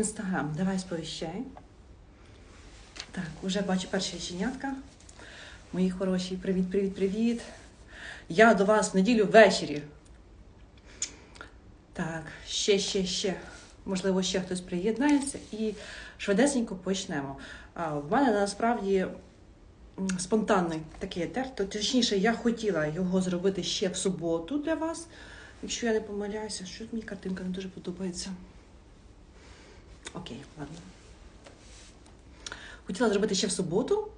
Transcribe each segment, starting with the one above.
Інстаграм, давай сповіщай. Так, уже бачу перші щенятка. Мої хороші, привіт, привіт, привіт. Я до вас в неділю ввечері. Так, ще, ще, ще. Можливо, ще хтось приєднається і швидесенько почнемо. А, в мене насправді спонтанний такий етер. То, точніше, я хотіла його зробити ще в суботу для вас. Якщо я не помиляюся, що мені картинка не дуже подобається. Окей, ладно. Хотіла зробити ще в суботу.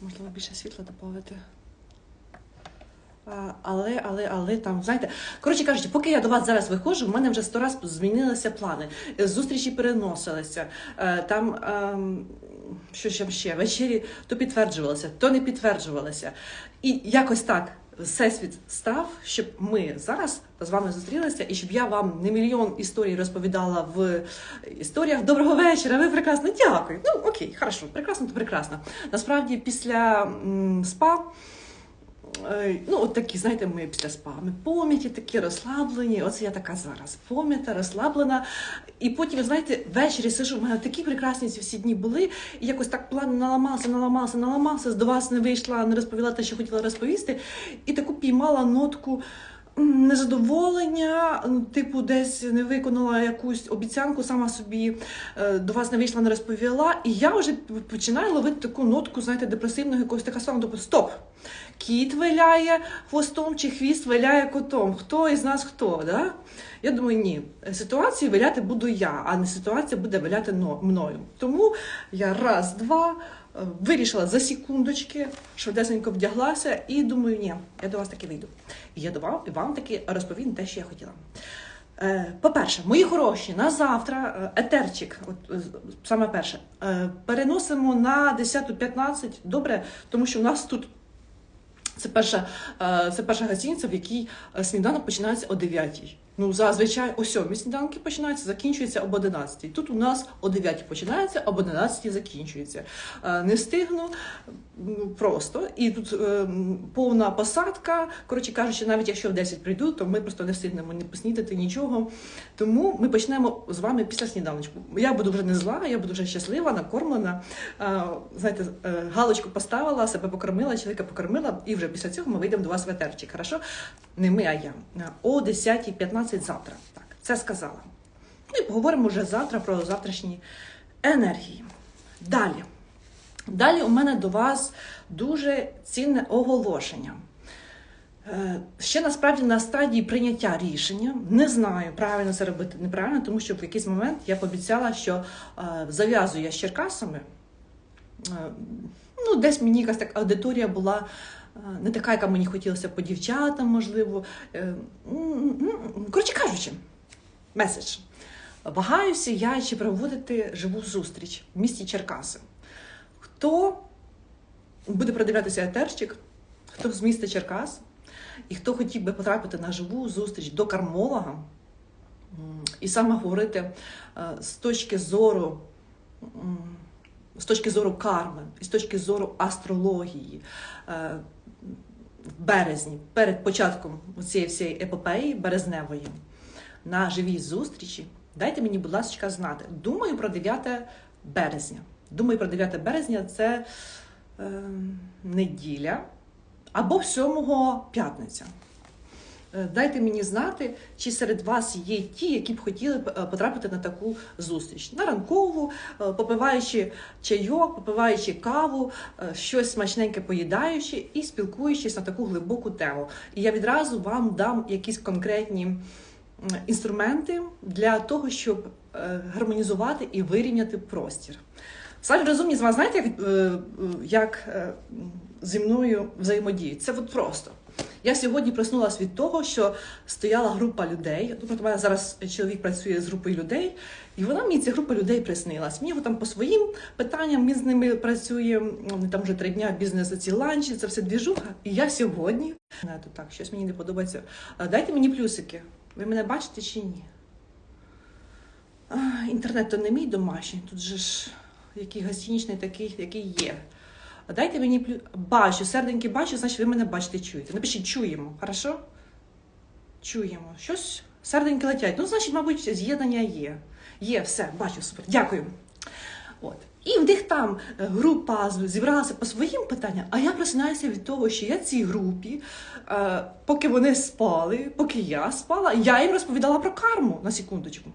Можливо, більше світла додати. Але, але, але там, знаєте, коротше кажучи, поки я до вас зараз виходжу, в мене вже сто раз змінилися плани. Е, Зустрічі переносилися. Е, Там ем, що ще ще вечері то підтверджувалося, то не підтверджувалося. І якось так всесвіт став, щоб ми зараз з вами зустрілися, і щоб я вам не мільйон історій розповідала в історіях. Доброго вечора, ви прекрасно. Дякую. Ну окей, хорошо, прекрасно, то прекрасно. Насправді, після м, спа. Е, Ну, от такі, знаєте, ми після спа, ми такі розслаблені. Оце я така зараз пом'ята, розслаблена. І потім, знаєте, ввечері сижу, в мене такі прекрасні ці всі дні були, і якось так план наламався, наламався, наламався, до вас не вийшла, не розповіла те, що хотіла розповісти, і таку піймала нотку. Незадоволення, ну, типу, десь не виконала якусь обіцянку, сама собі е, до вас не вийшла, не розповіла. І я вже починаю ловити таку нотку, знаєте, депресивного якогось така сама, тобто стоп. Кіт виляє хвостом чи хвіст виляє котом. Хто із нас хто? Да? Я думаю, ні. Ситуацію виляти буду я, а не ситуація буде виляти мною. Тому я раз, два вирішила за секундочки, швидесенько вдяглася і думаю, ні, я до вас таки вийду. І я до вам, вам таки розповім те, що я хотіла. Е, По-перше, мої хороші, на завтра е, етерчик, от е, саме перше, е, переносимо на 10.15, добре, тому що у нас тут це перша, е, це перша гостиниця, в якій е, сніданок починається о 9. Ну, зазвичай о 7 сніданки починаються, закінчуються об 11. Тут у нас о 9 починається, об 11 закінчується. Е, Не встигну ну, просто. І тут е, повна посадка. Коротше кажучи, навіть якщо в 10 прийду, то ми просто не встигнемо ні поснідати нічого. Тому ми почнемо з вами після сніданочку. Я буду вже не зла, я буду вже щаслива, накормлена. Е, Знаєте, галочку поставила, себе покормила, чоловіка покормила, і вже після цього ми вийдемо до вас в етерчик. Хорошо? Не ми, а я. О 10.15 завтра. Так, це сказала. Ну і поговоримо вже завтра про завтрашні енергії. Далі. Далі у мене до вас дуже цінне оголошення. Е, Ще насправді на стадії прийняття рішення не знаю, правильно це робити, неправильно, тому що в якийсь момент я пообіцяла, що е, зав'язую я з Черкасами. Е, Ну, десь мені якась так аудиторія була не така, яка мені хотілося по дівчатам, можливо. Е, Коротше кажучи, меседж. Вагаюся я чи проводити живу зустріч в місті Черкаси. Хто буде продивлятися етерчик, хто з міста Черкас, і хто хотів би потрапити на живу зустріч до кармолога, і саме говорити е, з точки зору. З точки зору карми, з точки зору астрології, е, в березні, перед початком цієї всієї епопеї березневої, на живій зустрічі, дайте мені, будь ласка, знати. Думаю про 9 березня. Думаю про 9 березня це е, неділя або 7 п'ятниця. Е, Дайте мені знати, чи серед вас є ті, які б хотіли е, потрапити на таку зустріч. На ранкову, е, попиваючи чайок, попиваючи каву, щось смачненьке поїдаючи і спілкуючись на таку глибоку тему. І я відразу вам дам якісь конкретні інструменти для того, щоб гармонізувати і вирівняти простір. Самі розумні з вас, знаєте, як, як зі мною взаємодіють? Це от просто. Я сьогодні проснулася від того, що стояла група людей. Ну, проти мене зараз чоловік працює з групою людей, і вона мені ця група людей приснилась. Мені там по своїм питанням ми з ними працюємо. Вони там вже три дня бізнес ці ланчі, це все двіжуха. І я сьогодні то так, щось мені не подобається. Дайте мені плюсики. Ви мене бачите чи ні? Інтернет то не мій домашній, тут же ж який гостінічний, такий, який є. Дайте мені плю... бачу, серденьки бачу, значить ви мене бачите, чуєте. Напишіть чуємо, хорошо? Чуємо. Щось серденьки летять. Ну, значить, мабуть, з'єднання є. Є, все, бачу, супер. Дякую. От. І в них там е, група зібралася по своїм питанням, а я просинаюся від того, що я цій групі, е, поки вони спали, поки я спала, я їм розповідала про карму на секундочку.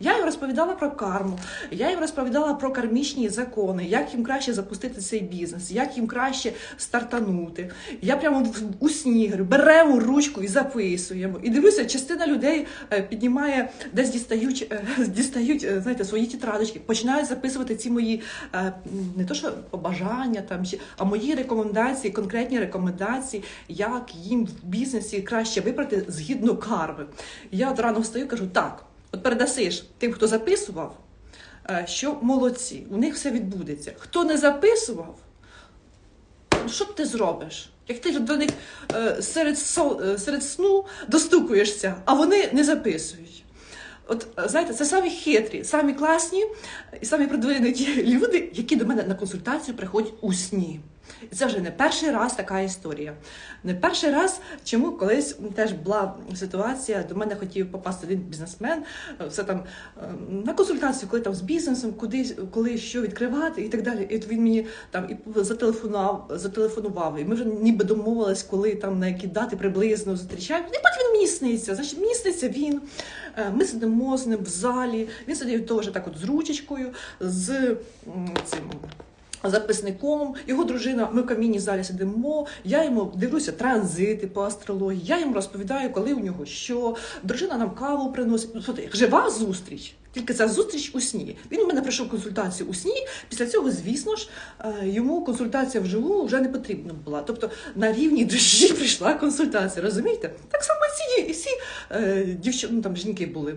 Я їм розповідала про карму, я їм розповідала про кармічні закони, як їм краще запустити цей бізнес, як їм краще стартанути. Я прямо у сні говорю, беремо ручку і записуємо. І дивлюся, частина людей е, піднімає, десь дістають, е, дістають е, знаєте, свої тетрадочки, починають записувати ці мої не то, що побажання, там, а мої рекомендації, конкретні рекомендації, як їм в бізнесі краще вибрати згідно карми. Я от рано встаю і кажу, так. От передасиш тим, хто записував, е, що молодці, у них все відбудеться. Хто не записував, ну, що ти зробиш? Як ти до них е, серед, е, серед сну достукуєшся, а вони не записують. От знаєте, це самі хитрі, самі класні і самі продвинуті люди, які до мене на консультацію приходять у сні. І це вже не перший раз така історія. Не перший раз, чому колись теж була ситуація, до мене хотів попасти один бізнесмен, е, все там е, на консультацію, коли там з бізнесом, куди, коли що відкривати і так далі. І він мені там і зателефонував, зателефонував, і ми вже ніби домовились, коли там на які дати приблизно зустрічаємо. І потім він мені сниться. Значить, мені сниться він. Е, Ми сидимо з ним в залі. Він сидить теж так от з ручечкою, з цим. Записником, його дружина, ми в камінній залі сидимо. Я йому дивлюся транзити по астрології. Я йому розповідаю, коли у нього що. Дружина нам каву приносить. Ну, жива зустріч. Тільки ця зустріч у сні. Він у мене пройшов консультацію у сні. Після цього, звісно ж, е, йому консультація вживу вже не потрібна була. Тобто на рівні душі прийшла консультація. Розумієте? Так само е, дівчата, ну там жінки були.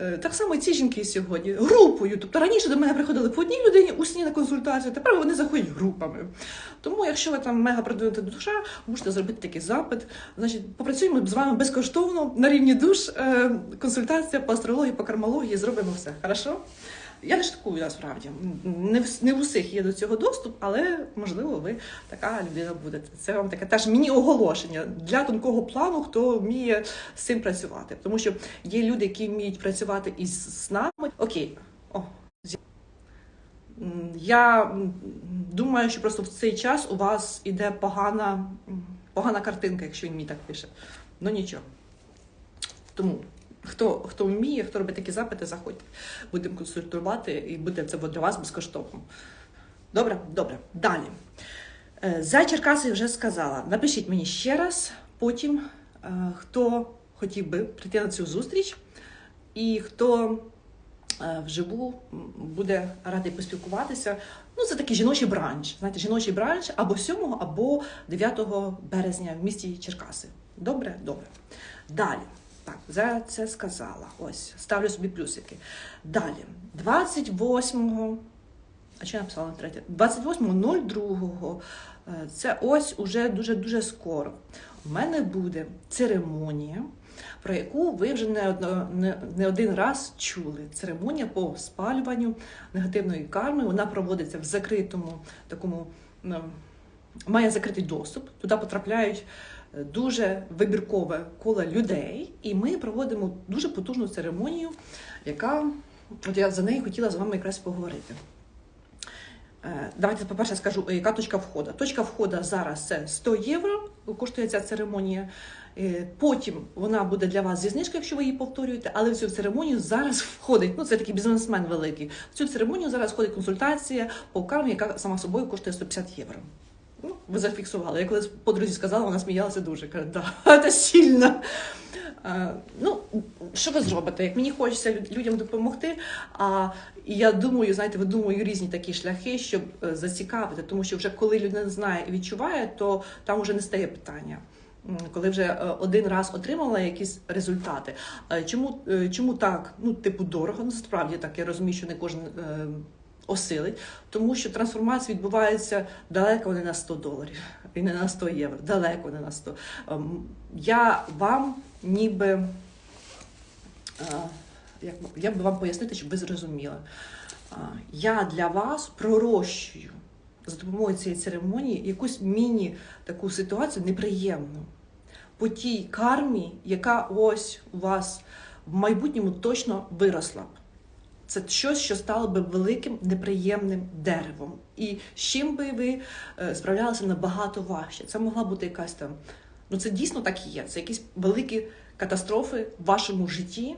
Е, Так само і ці жінки сьогодні групою. Тобто раніше до мене приходили по одній людині у сні на консультацію, тепер вони заходять групами. Тому, якщо ви там мега продвинута душа, можете зробити такий запит. Значить, попрацюємо з вами безкоштовно на рівні душ. е, Консультація по астрології, по кармології, зробимо все. Хорошо? Я не шуткую насправді. Не в, не в усіх є до цього доступ, але можливо ви така людина будете. Це вам таке теж міні-оголошення для тонкого плану, хто вміє з цим працювати. Тому що є люди, які вміють працювати із снами. Окей, о, я думаю, що просто в цей час у вас іде погана, погана картинка, якщо він мені так пише. Ну нічого. Тому хто, хто вміє, хто робить такі запити, заходьте. Будемо консультувати і буде це для вас безкоштовно. Добре? Добре. Далі. Е, За Черкаси вже сказала. Напишіть мені ще раз, потім, е, хто хотів би прийти на цю зустріч, і хто е, вживу буде радий поспілкуватися. Ну, це такий жіночий бранч. Знаєте, жіночий бранч або 7, або 9 березня в місті Черкаси. Добре? Добре. Далі. Так, за це сказала. Ось, ставлю собі плюсики. Далі, 28-го, а що я написала на третє? 28.02. е, Це ось уже дуже-дуже скоро. У мене буде церемонія, про яку ви вже не, одно, не, не один раз чули. Церемонія по спалюванню негативної карми. Вона проводиться в закритому такому. Має закритий доступ. Туди потрапляють дуже вибіркове коло людей, і ми проводимо дуже потужну церемонію, яка от я за нею хотіла з вами якраз поговорити. Е, Давайте, по-перше, скажу, е, яка точка входу. Точка входу зараз це 100 євро, коштує ця церемонія. Е, Потім вона буде для вас зі знижкою, якщо ви її повторюєте, але в цю церемонію зараз входить, ну це такий бізнесмен великий. В цю церемонію зараз входить консультація по кармі, яка сама собою коштує 150 євро. Ви зафіксували. Я колись подрузі сказала, вона сміялася дуже. Каже, да, це сильно. Е, Ну, що ви зробите? Як мені хочеться людям допомогти, а я думаю, знаєте, видумую різні такі шляхи, щоб е, зацікавити, тому що вже коли людина знає і відчуває, то там вже не стає питання. Коли вже е, один раз отримала якісь результати. Е, Чому, чому так? Ну, типу, дорого, насправді так, я розумію, що не кожен осилить, тому що трансформація відбувається далеко не на 100 доларів і не на 100 євро, далеко не на 100. Ем, Я вам ніби е, як я б вам пояснити, щоб ви зрозуміли. Я для вас пророщую за допомогою цієї церемонії якусь міні таку ситуацію неприємну по тій кармі, яка ось у вас в майбутньому точно виросла. Це щось, що стало би великим неприємним деревом. І з чим би ви е, справлялися набагато важче. Це могла бути якась там. Ну це дійсно так і є. Це якісь великі катастрофи в вашому житті,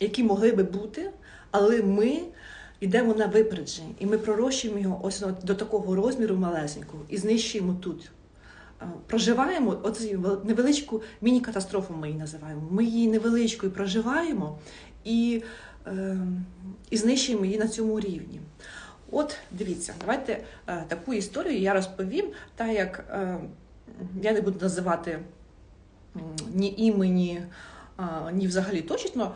які могли би бути, але ми йдемо на випередження, і ми пророщуємо його ось до такого розміру малесенького і знищуємо тут. Е, Проживаємо оцю невеличку міні-катастрофу, ми її називаємо. Ми її невеличкою проживаємо і, е, і знищуємо її на цьому рівні. От дивіться, давайте е, таку історію я розповім, так як я не буду називати ні імені, ні взагалі точно.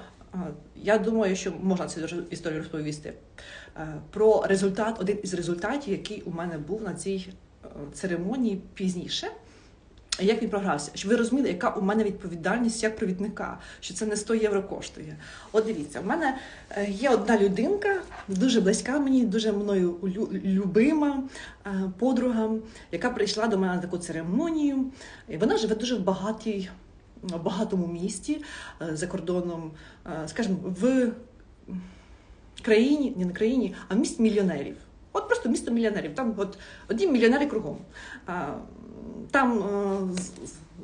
Я думаю, що можна цю історію розповісти про результат, один із результатів, який у мене був на цій церемонії пізніше. Як він програвся? Щоб ви розуміли, яка у мене відповідальність як провідника, що це не 100 євро коштує. От дивіться, в мене е, є одна людинка, дуже близька мені, дуже мною любима е, подруга, яка прийшла до мене на таку церемонію. І вона живе дуже в багатій, багатому місті е, за кордоном, скажімо, в країні, не на країні, а в місті мільйонерів. От просто місто мільйонерів. Там от одні мільйонери кругом. Там е,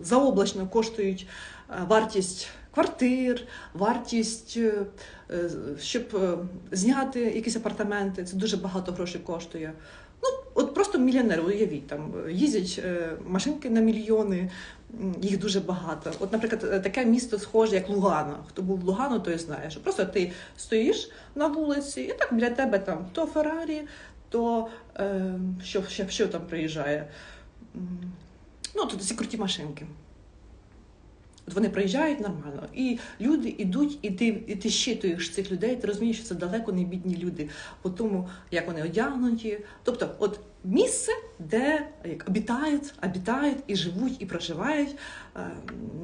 заоблачно коштують е, вартість квартир, вартість, е, щоб зняти якісь апартаменти. Це дуже багато грошей коштує. Ну, от просто мільйонери, уявіть, там їздять машинки на мільйони, їх дуже багато. От, наприклад, таке місто схоже, як Лугано. Хто був в Лугано, той знає, що просто ти стоїш на вулиці, і так біля тебе там то Феррарі, то е, що, що, що там приїжджає. Ну, тут ці круті машинки. От вони приїжджають нормально, і люди йдуть, і ти, і ти щитуєш цих людей, ти розумієш, що це далеко не бідні люди по тому, як вони одягнуті. Тобто, от місце, де як обітають, обітають і живуть, і проживають е,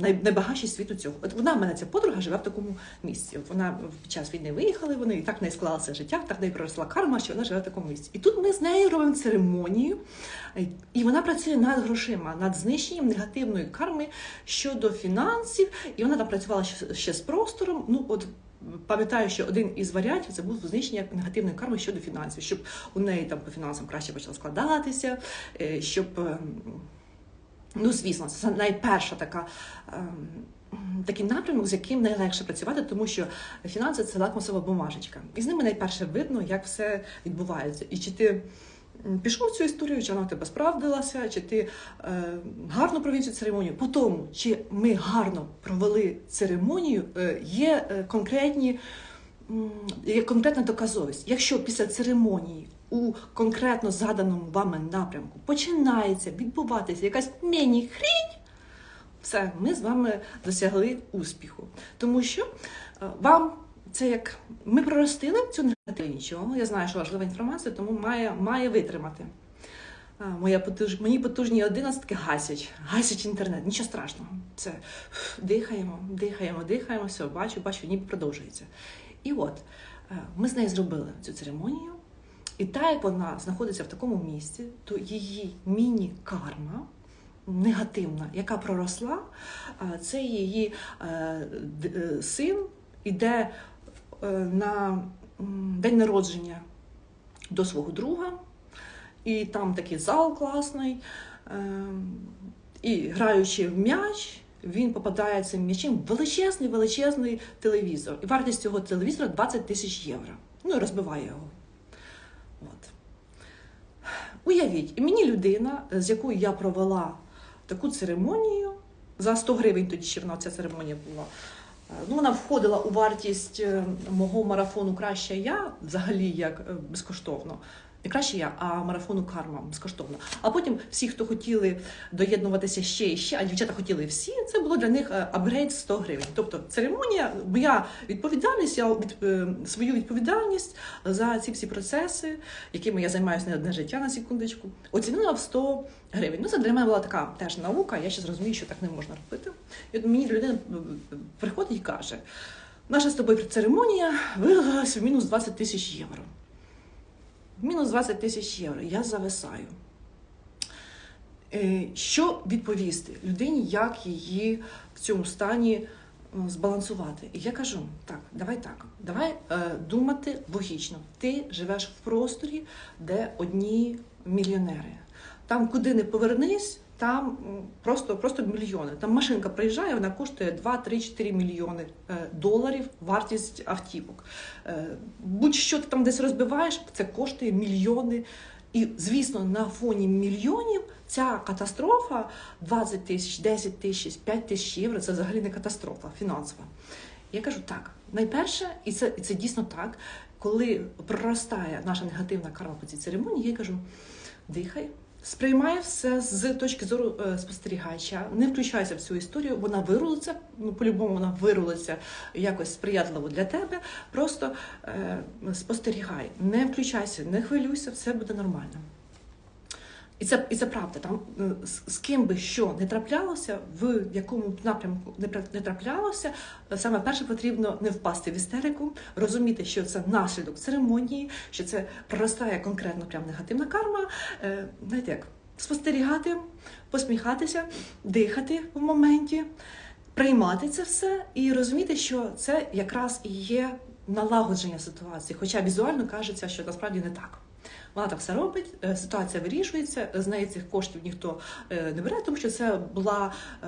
найбагатші світу цього. От вона в мене ця подруга живе в такому місці. От вона під час війни виїхали, вони і так в неї склалося життя, так в неї проросла карма, що вона живе в такому місці. І тут ми з нею робимо церемонію, е, і вона працює над грошима, над знищенням негативної карми щодо фінансів, і вона там працювала ще з простором. Ну от пам'ятаю, що один із варіантів це був знищення негативної карми щодо фінансів, щоб у неї там по фінансам краще почало складатися, е, щоб. ем, Ну, звісно, це найперша така. ем, Такий напрямок, з яким найлегше працювати, тому що фінанси це лакмусова бумажечка. І з ними найперше видно, як все відбувається. І чи ти пішов цю історію, чи вона в тебе справдилася, чи ти е, гарно провів цю церемонію. По тому, чи ми гарно провели церемонію, е, є е, конкретні. Є конкретна доказовість. Якщо після церемонії у конкретно заданому вами напрямку починається відбуватися якась міні-хрінь, все, ми з вами досягли успіху. Тому що е, вам це як ми проростили цю нічого. Я знаю, що важлива інформація, тому має, має витримати. Моя потуж... Мені потужні одинадцятки гасять, гасять інтернет, нічого страшного. Це дихаємо, дихаємо, дихаємо, все, бачу, бачу, ніби продовжується. І от е, ми з нею зробили цю церемонію, і так як вона знаходиться в такому місці, то її міні-карма негативна, яка проросла, це її е, е, син іде на день народження до свого друга, і там такий зал класний. е, І граючи в м'яч, він попадає цим м'ячем в величезний величезний телевізор. І вартість цього телевізора 20 тисяч євро. Ну і розбиває його. От. Уявіть, і мені людина, з якою я провела таку церемонію за 100 гривень, тоді ще вона ця церемонія була. Е, Ну, вона входила у вартість е, мого марафону Краще я, взагалі як е, безкоштовно. Не краще я, а марафону карма безкоштовно. А потім всі, хто хотіли доєднуватися ще і ще, а дівчата хотіли всі, це було для них е, апгрейд 100 гривень. Тобто церемонія, моя відповідальність, я від, е, свою відповідальність за ці всі процеси, якими я займаюся не одне життя на секундочку, оцінила в 100 гривень. Ну, це для мене була така теж наука, я ще зрозумію, що так не можна робити. І от мені людина е, приходить і каже: наша з тобою церемонія вилилась в мінус 20 тисяч євро. Мінус 20 тисяч євро. Я зависаю. Е, Що відповісти людині, як її в цьому стані е, збалансувати. І я кажу: так, давай так, давай е, думати логічно. Ти живеш в просторі, де одні мільйонери. Там, куди не повернись, там просто, просто мільйони. Там машинка приїжджає, вона коштує 2, 3, 4 мільйони е, доларів вартість автівок. Е, Будь-що ти там десь розбиваєш, це коштує мільйони. І, звісно, на фоні мільйонів ця катастрофа 20 тисяч, 10 тисяч, 5 тисяч євро це взагалі не катастрофа фінансова. Я кажу так: найперше, і це, і це дійсно так, коли проростає наша негативна карма по цій церемонії, я кажу: дихай. Сприймай все з точки зору е, спостерігача, не включайся в цю історію, вона вирулиться, ну по-любому вона вирулиться якось сприятливо для тебе. Просто е, спостерігай, не включайся, не хвилюйся, все буде нормально. І це, і це правда. Там е, з, з ким би що не траплялося, в якому напрямку не, не траплялося, е, саме перше потрібно не впасти в істерику, розуміти, що це наслідок церемонії, що це проростає конкретно прям негативна карма. Е, знаєте як? Спостерігати, посміхатися, дихати в моменті, приймати це все і розуміти, що це якраз і є налагодження ситуації, хоча візуально кажеться, що насправді не так. Вона так все робить, е, ситуація вирішується, з неї цих коштів ніхто е, не бере, тому що це була е,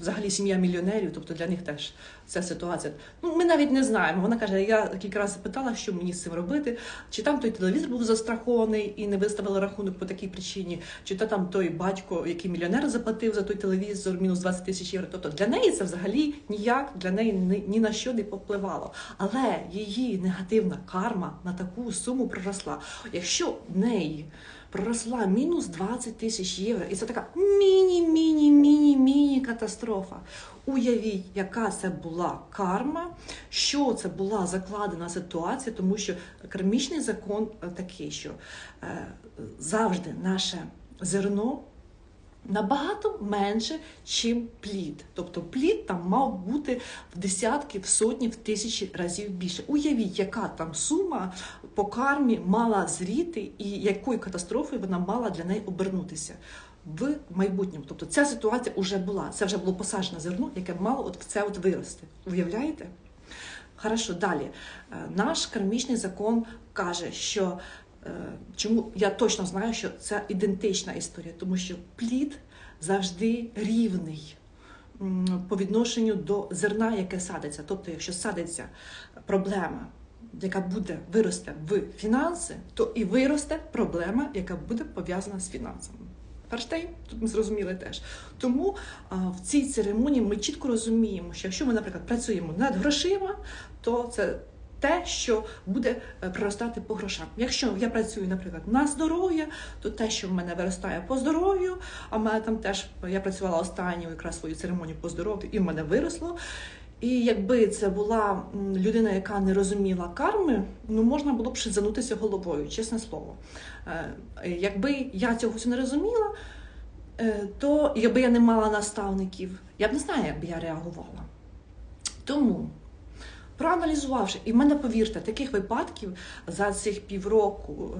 взагалі сім'я мільйонерів, тобто для них теж ця ситуація. Ну, ми навіть не знаємо. Вона каже: я кілька разів запитала, що мені з цим робити, чи там той телевізор був застрахований і не виставили рахунок по такій причині, чи то там той батько, який мільйонер заплатив за той телевізор, мінус 20 тисяч євро. Тобто для неї це взагалі ніяк для неї ні, ні на що не попливало. Але її негативна карма на таку суму проросла. Якщо в неї проросла мінус 20 тисяч євро, і це така міні-міні-міні-міні катастрофа. Уявіть, яка це була карма, що це була закладена ситуація, тому що кармічний закон е, такий, що е, завжди наше зерно набагато менше, чим плід. Тобто плід там мав бути в десятки, в сотні, в тисячі разів більше. Уявіть, яка там сума по кармі мала зріти і якою катастрофою вона мала для неї обернутися. В майбутньому, тобто ця ситуація вже була, це вже було посаджене зерно, яке мало от в це от вирости. Уявляєте? Хорошо, далі. Е, Наш кармічний закон каже, що чому я точно знаю, що це ідентична історія, тому що плід завжди рівний по відношенню до зерна, яке садиться. Тобто, якщо садиться проблема, яка буде виросте в фінанси, то і виросте проблема, яка буде пов'язана з фінансами. Перштейн, тут ми зрозуміли теж. Тому а, в цій церемонії ми чітко розуміємо, що якщо ми, наприклад, працюємо над грошима, то це те, що буде е, проростати по грошам. Якщо я працюю, наприклад, на здоров'я, то те, що в мене виростає по здоров'ю, а в мене там теж я працювала останню якраз свою церемонію по здоров'ю, і в мене виросло. І якби це була людина, яка не розуміла карми, ну можна було б шизанутися головою, чесне слово. Е, Якби я цього не розуміла, е, то якби я не мала наставників, я б не знаю, як би я реагувала. Тому, проаналізувавши, і в мене, повірте, таких випадків за цих півроку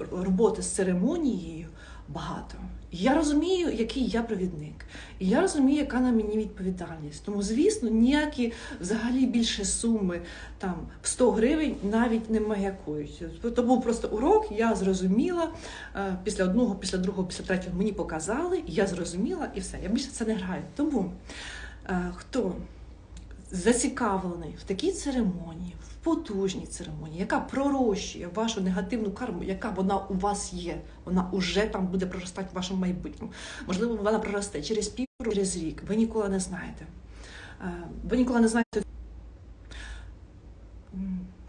е, роботи з церемонією багато. Я розумію, який я провідник, і я розумію, яка на мені відповідальність. Тому, звісно, ніякі взагалі більше суми там в 100 гривень навіть не маякують. То був просто урок, я зрозуміла е, після одного, після другого, після третього мені показали, я зрозуміла, і все. Я більше це не граю. Тому е, хто зацікавлений в такій церемонії, в потужній церемонії, яка пророщує вашу негативну карму, яка вона у вас є, вона уже там буде проростати в вашому майбутньому. Можливо, вона проросте через півроку, через рік. Ви ніколи не знаєте. Е, Ви ніколи не знаєте.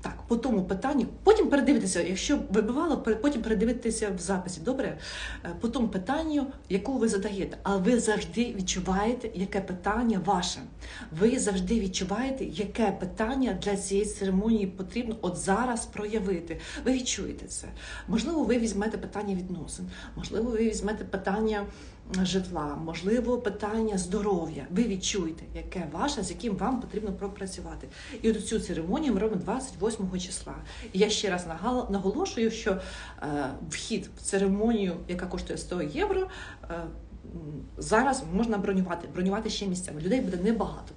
Так, по тому питанню. Потім передивитися, якщо вибивало, потім передивитися в записі. Добре? Е, По тому питанню, яку ви задаєте, але ви завжди відчуваєте, яке питання ваше. Ви завжди відчуваєте, яке питання для цієї церемонії потрібно от зараз проявити. Ви відчуєте це. Можливо, ви візьмете питання відносин, можливо, ви візьмете питання житла, можливо, питання здоров'я. Ви відчуєте, яке ваше, з яким вам потрібно пропрацювати. І от цю церемонію ми робимо 28 числа. І я ще раз наголошую, що е, вхід в церемонію, яка коштує 100 євро, е, зараз можна бронювати. Бронювати ще місцями. Людей буде небагато.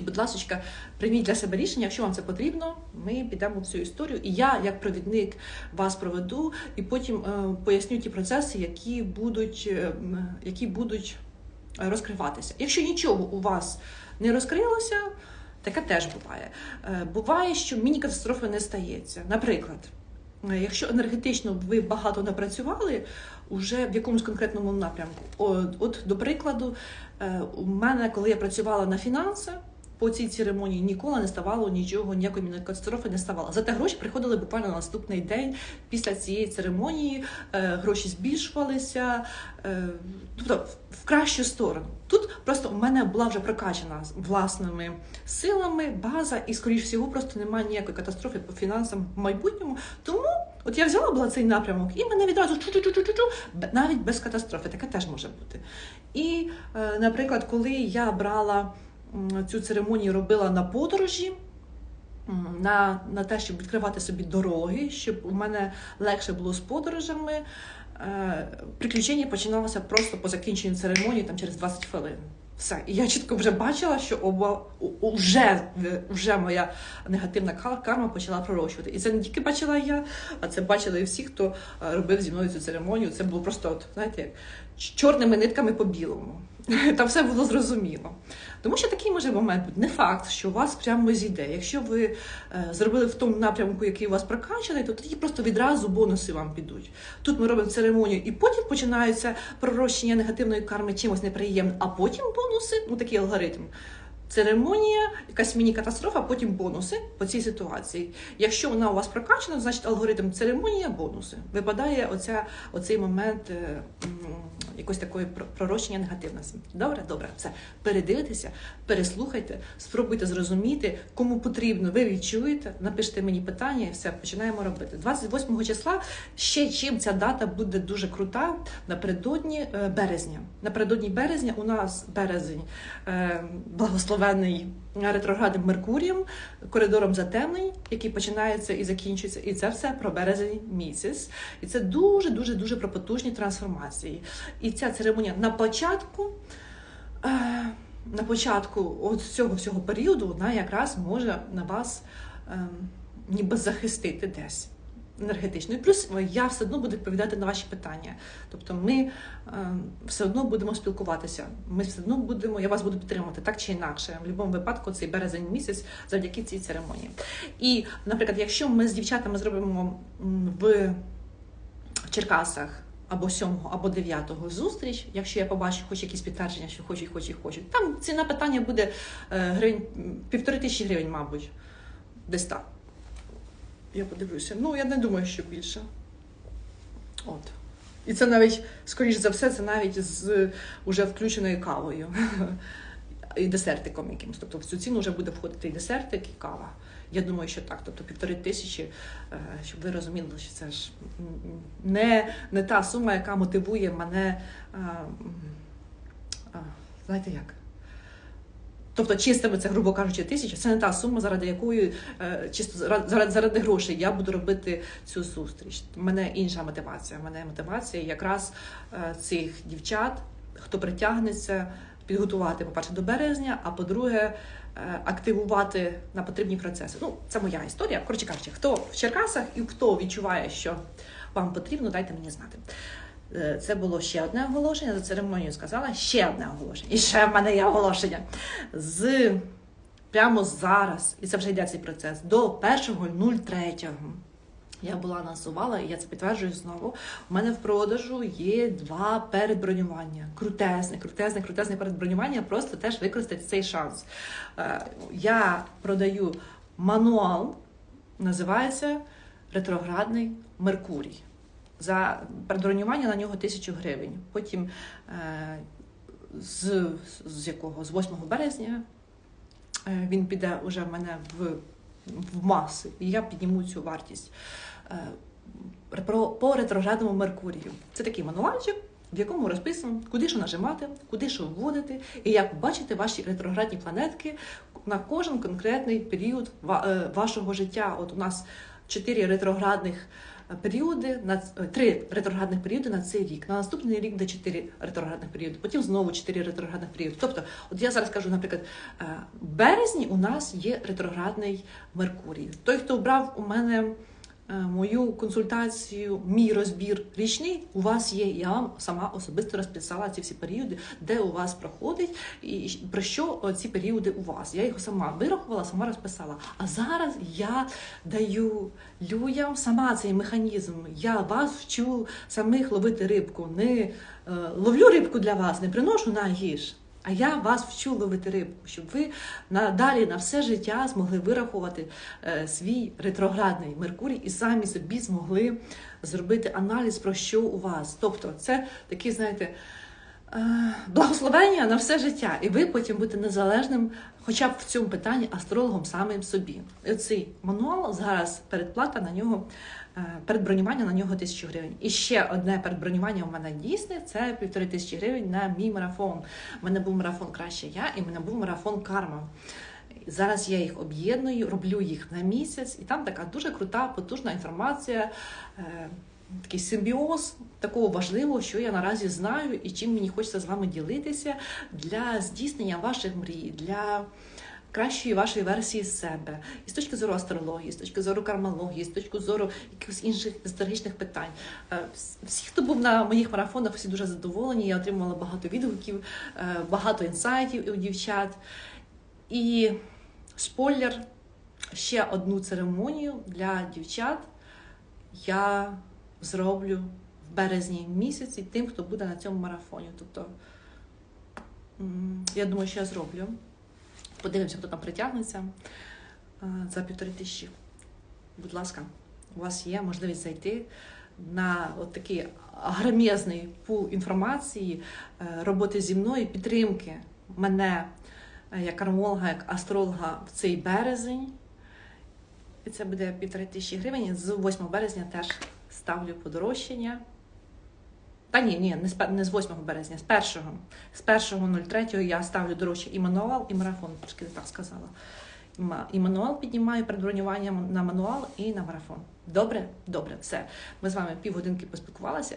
Будь ласка, прийміть для себе рішення, якщо вам це потрібно, ми підемо в цю історію. І я, як провідник, вас проведу і потім е, поясню ті процеси, які будуть, е, які будуть е, розкриватися. Якщо нічого у вас не розкрилося, таке теж буває. Буває, що міні-катастрофи не стається. Наприклад, якщо енергетично ви багато напрацювали уже в якомусь конкретному напрямку. От, от до прикладу, у мене, коли я працювала на фінанси, по цій церемонії ніколи не ставало нічого, ніякої міні-катастрофи не ставало. Зате гроші приходили буквально на наступний день після цієї церемонії. е, Гроші збільшувалися, е, тобто в кращу сторону. Тут просто у мене була вже прокачана власними силами база, і, скоріш всього, просто немає ніякої катастрофи по фінансам в майбутньому. Тому от я взяла була цей напрямок, і мене відразу чу-чу-чу-чу-чу, навіть без катастрофи. Таке теж може бути. І, е, наприклад, коли я брала цю церемонію, робила на подорожі. На, на те, щоб відкривати собі дороги, щоб у мене легше було з подорожами. Е, приключення починалося просто по закінченню церемонії, там через 20 хвилин. Все. І я чітко вже бачила, що оба у- у- вже, моя негативна кар- карма почала пророщувати. І це не тільки бачила я, а це бачили і всі, хто е, робив зі мною цю церемонію. Це було просто, от, знаєте, як чорними нитками по білому. Там все було зрозуміло. Тому що такий може момент бути. Не факт, що у вас прямо зійде. Якщо ви е, зробили в тому напрямку, який у вас прокачаний, то тоді просто відразу бонуси вам підуть. Тут ми робимо церемонію, і потім починається пророщення негативної карми чимось неприємним, а потім бонуси, ну такий алгоритм. Церемонія, якась міні-катастрофа, потім бонуси по цій ситуації. Якщо вона у вас прокачана, значить алгоритм церемонія, бонуси. Випадає оця, оцей момент е, якось такої про- пророщення негативності. Добре, добре, все. Передивитеся, переслухайте, спробуйте зрозуміти, кому потрібно, ви відчуєте, напишіть мені питання і все, починаємо робити. 28 числа ще чим ця дата буде дуже крута напередодні е, березня. Напередодні березня у нас березень е, благословений ретроградним Меркурієм, коридором затемнень, який починається і закінчується. І це все про березень місяць. І це дуже дуже дуже про потужні трансформації. І ця церемонія на початку. е, На початку от цього всього періоду вона якраз може на вас ем, ніби захистити десь енергетично. І плюс я все одно буду відповідати на ваші питання. Тобто ми е, все одно будемо спілкуватися. Ми все одно будемо, я вас буду підтримувати так чи інакше. В будь-якому випадку цей березень місяць завдяки цій церемонії. І, наприклад, якщо ми з дівчатами зробимо в Черкасах. Або 7, або 9 зустріч, якщо я побачу хоч якісь підтвердження, що хочуть, хочуть, хочуть. Там ціна питання буде е, гривень, півтори тисячі гривень, мабуть. Десь так. Я подивлюся. Ну, я не думаю, що більше. От. І це навіть, скоріш за все, це навіть з уже включеною кавою і десертиком якимось. Тобто в цю ціну вже буде входити і десертик, і кава. Я думаю, що так. Тобто півтори тисячі, е, щоб ви розуміли, що це ж не, не та сума, яка мотивує мене. а, а, Знаєте як? Тобто чистими це, грубо кажучи, тисяча, це не та сума, заради якої е, чисто заради, заради, грошей я буду робити цю зустріч. У мене інша мотивація. У мене мотивація якраз е, цих дівчат, хто притягнеться, підготувати, по-перше, до березня, а по-друге, е, активувати на потрібні процеси. Ну, це моя історія. Коротше кажучи, хто в Черкасах і хто відчуває, що вам потрібно, дайте мені знати. Е, Це було ще одне оголошення. За церемонію сказала ще одне оголошення. І ще в мене є оголошення. З прямо зараз, і це вже йде цей процес, до 1.03. Я була анонсувала, і я це підтверджую знову. У мене в продажу є два передбронювання. Крутезне, крутезне, крутезне передбронювання. Просто теж використати цей шанс. Е, Я продаю мануал, називається Ретроградний Меркурій. За передбронювання на нього тисячу гривень. Потім е, з, з якого? З 8 березня е, він піде уже в мене в, в маси, і я підніму цю вартість. Е, про, по ретроградному Меркурію. Це такий мануальчик, в якому розписано, куди що нажимати, куди що вводити, і як бачити ваші ретроградні планетки на кожен конкретний період вашого життя. От у нас чотири ретроградних періоди е, три ретроградних періоди на цей рік. На наступний рік буде чотири ретроградних періоди, потім знову чотири ретроградних періоди. Тобто, от я зараз кажу, наприклад, е, в березні у нас є ретроградний Меркурій. Той, хто брав у мене мою консультацію, мій розбір річний, у вас є. Я вам сама особисто розписала ці всі періоди, де у вас проходить і про що ці періоди у вас. Я його сама вирахувала, сама розписала. А зараз я даю людям сама цей механізм. Я вас вчу самих ловити рибку. Не е, ловлю рибку для вас, не приношу на їж. А я вас вчу ловити рибку, щоб ви надалі на все життя змогли вирахувати е, свій ретроградний Меркурій і самі собі змогли зробити аналіз про що у вас. Тобто, це такі, знаєте, благословення на все життя, і ви потім будете незалежним, хоча б в цьому питанні астрологом самим собі. І Цей мануал зараз передплата на нього. е, Передбронювання на нього тисячу гривень. І ще одне передбронювання у мене дійсне це півтори тисячі гривень на мій марафон. У мене був марафон краще я, і в мене був марафон карма. Зараз я їх об'єдную, роблю їх на місяць, і там така дуже крута, потужна інформація, е, такий симбіоз такого важливого, що я наразі знаю, і чим мені хочеться з вами ділитися для здійснення ваших мрій, для кращої вашої версії себе, і з точки зору астрології, з точки зору кармології, з точки зору якихось інших езотеричних питань. Е, Всі, хто був на моїх марафонах, всі дуже задоволені. Я отримала багато відгуків, е, багато інсайтів у дівчат. І спойлер, ще одну церемонію для дівчат я зроблю в березні місяці тим, хто буде на цьому марафоні. Тобто, я думаю, що я зроблю. Подивимося, хто там притягнеться за півтори тисячі. Будь ласка, у вас є можливість зайти на от такий громезний пул інформації, е, роботи зі мною, підтримки мене е, як кармолога, як астролога в цей березень. І це буде півтори тисячі гривень. З 8 березня теж ставлю подорожчання. Та ні, ні, не з, не з 8 березня, з 1. З 1.03 я ставлю дорожче і мануал, і марафон, трошки не так сказала. І мануал піднімаю перед бронюванням на мануал і на марафон. Добре? Добре, все. Ми з вами півгодинки поспілкувалися.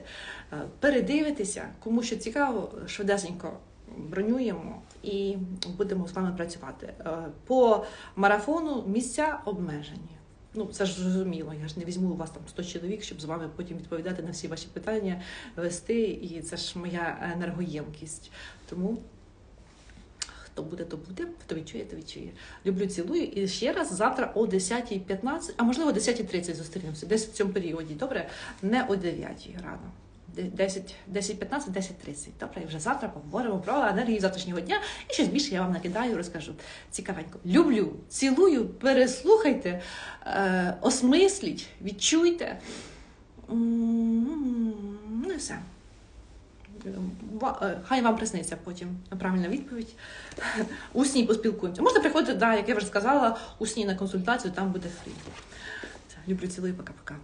Е, Передивитися, кому що цікаво, швидесенько бронюємо і будемо з вами працювати. Е, По марафону місця обмежені. Ну, це ж зрозуміло, я ж не візьму у вас там 100 чоловік, щоб з вами потім відповідати на всі ваші питання, вести, і це ж моя енергоємкість. Тому хто буде, то буде, хто відчує, то відчує. Люблю, цілую. І ще раз завтра о 10.15, а можливо 10.30 зустрінемося, десь в цьому періоді, добре? Не о 9 рано. Де- 10, 10.15, 10.30. Добре, і вже завтра поговоримо про енергію завтрашнього дня. І щось більше я вам накидаю, розкажу. Цікавенько. Люблю, цілую, переслухайте, е, осмисліть, відчуйте. Ну і все. Е, Хай вам присниться потім правильна відповідь. Усній поспілкуємося. Можна приходити, да, як я вже сказала, усній на консультацію, там буде фрі. Люблю, цілую, пока-пока.